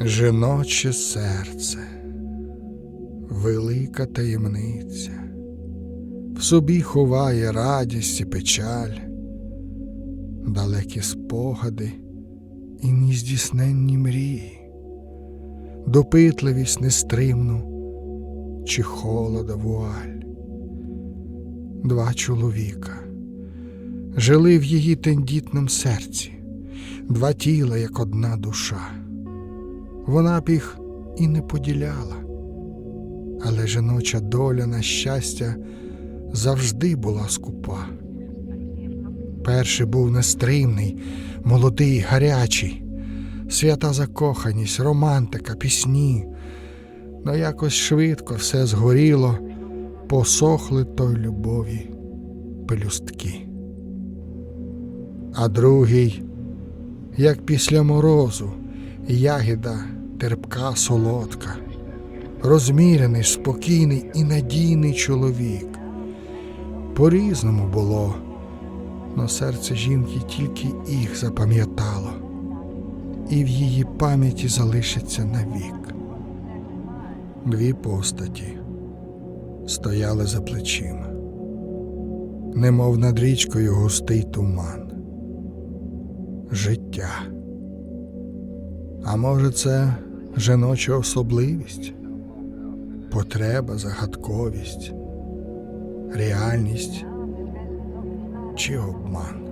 Жіноче серце, велика таємниця, в собі ховає радість і печаль, далекі спогади і нездійсненні мрії, допитливість нестримну чи холода вуаль. Два чоловіка жили в її тендітному серці, два тіла, як одна душа. Вона б їх і не поділяла, але жіноча доля, на щастя, завжди була скупа. Перший був нестримний, молодий, гарячий, свята закоханість, романтика, пісні. Но якось швидко все згоріло, посохли той любові пелюстки. А другий, як після морозу, ягіда терпка солодка, розмірений, спокійний і надійний чоловік. По-різному було, но серце жінки тільки їх запам'ятало, і в її пам'яті залишиться навік. Дві постаті стояли за плечима, немов над річкою густий туман. Життя. А може, це жіноча особливість, потреба, загадковість, реальність чи обман.